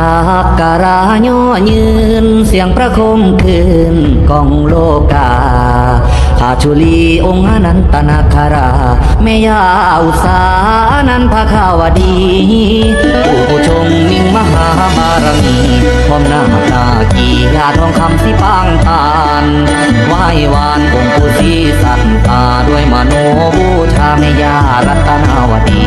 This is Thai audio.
สักการะย่อยืน เสียงประคมคืนกองโลกาอาชุลีองค์นันตนาคาราเมยาอุสานันทขาวดีผู้ชงมิ่งมหาบารมีพร้อมหน้าตากียาทองคำสิปางตานไหว้วานองค์ผู้สีสัตตาด้วยมโนบูชาเมยารัตนาวดี